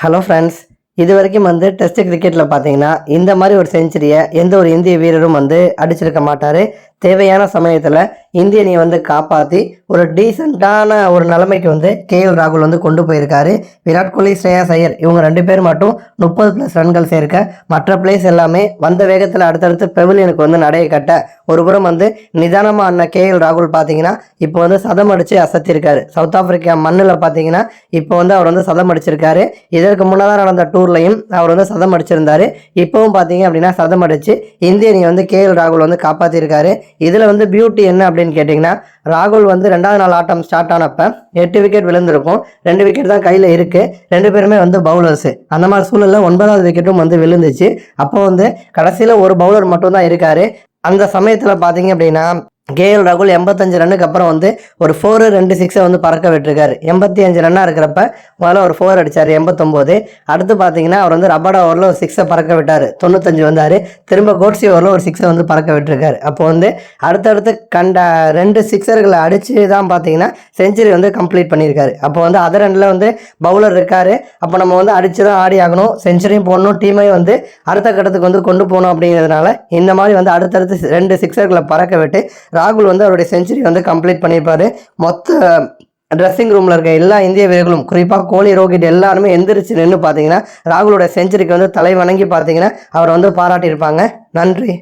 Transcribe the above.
Hello friends இது வரைக்கும் வந்து டெஸ்ட் கிரிக்கெட்டில் பார்த்தீங்கன்னா இந்த மாதிரி ஒரு செஞ்சுரியை எந்த ஒரு இந்திய வீரரும் வந்து அடிச்சிருக்க மாட்டார். தேவையான சமயத்தில் இந்திய வந்து காப்பாற்றி ஒரு டீசெண்டான ஒரு நிலைமைக்கு வந்து கேஎல் ராகுல் வந்து கொண்டு போயிருக்காரு. விராட் கோலி ஸ்ரேயா ஐயர் இவங்க ரெண்டு பேர் மட்டும் முப்பது ப்ளஸ் ரன்கள் சேர்க்க மற்ற பிளேஸ் எல்லாமே வந்த வேகத்தில் அடுத்தடுத்து பெவிலியனுக்கு வந்து நடைய கட்ட ஒரு புறம் வந்து நிதானமாக அண்ணன் கேஎல் ராகுல் பார்த்தீங்கன்னா இப்போ வந்து சதம் அடித்து அசத்திருக்காரு. சவுத் ஆப்பிரிக்கா மண்ணில் பார்த்தீங்கன்னா இப்போ வந்து அவர் வந்து சதம் அடிச்சிருக்காரு. இதற்கு முன்னதாக நடந்த டூர்லையும் அவர் வந்து சதம் அடிச்சிருந்தாரு. இப்போவும் பார்த்தீங்க அப்படின்னா சதம் அடித்து இந்திய அணியை வந்து கேஎல் ராகுல் வந்து காப்பாற்றிருக்காரு இதில் வந்து பியூட்டி என்ன அப்படின்னு கேட்டிங்கன்னா ராகுல் வந்து ரெண்டாவது நாள் ஆட்டம் ஸ்டார்ட் ஆனப்போ எட்டு விக்கெட் விழுந்திருக்கும். ரெண்டு விக்கெட் தான் கையில் இருக்குது ரெண்டு பேருமே வந்து பவுலர்ஸு அந்த மாதிரி சூழலில் ஒன்பதாவது விக்கெட்டும் வந்து விழுந்துச்சு. அப்போ வந்து கடைசியில் ஒரு பவுலர் மட்டும்தான் இருக்காரு. அந்த சமயத்தில் பார்த்தீங்க அப்படின்னா கேஎல் ராகுல் எண்பத்தஞ்சு ரன்னுக்கு அப்புறம் வந்து ஒரு ஃபோரு ரெண்டு சிக்ஸை வந்து பறக்க விட்டுருக்காரு. எண்பத்தி அஞ்சு ரன்னாக இருக்கிறப்ப முதல்ல ஒரு ஃபோர் அடித்தார் எண்பத்தொம்போது. அடுத்து பார்த்தீங்கன்னா அவர் வந்து ரபாடா ஓவரில் ஒரு சிக்ஸை பறக்க விட்டார். தொண்ணூத்தஞ்சு வந்தார். திரும்ப கோட்ஸி ஓவரில் ஒரு சிக்ஸை வந்து பறக்க விட்டுருக்காரு. அப்போ வந்து அடுத்தடுத்து கண்ட ரெண்டு சிக்ஸர்களை அடித்து தான் பார்த்தீங்கன்னா செஞ்சுரி வந்து கம்ப்ளீட் பண்ணியிருக்காரு. அப்போ வந்து அதர் ரெண்டில் வந்து பவுலர் இருக்கார். அப்போ நம்ம வந்து அடித்து தான் ஆடி ஆகணும். செஞ்சுரியும் போடணும். டீமையும் வந்து அடுத்த கட்டத்துக்கு வந்து கொண்டு போகணும் அப்படிங்கிறதுனால இந்த மாதிரி வந்து அடுத்தடுத்து ரெண்டு சிக்ஸர்களை பறக்க விட்டு ராகுல் வந்து அவருடைய செஞ்சுரி வந்து கம்ப்ளீட் பண்ணியிருப்பாரு. மொத்த ட்ரெஸ்ஸிங் ரூமில் இருக்க எல்லா இந்திய வீரர்களும் குறிப்பாக கோலி ரோஹித் எல்லாருமே எந்திரிச்சு நின்று பார்த்தீங்கன்னா ராகுலோட செஞ்சுரிக்கு வந்து தலை வணங்கி பார்த்தீங்கன்னா அவரை வந்து பாராட்டியிருப்பாங்க. நன்றி.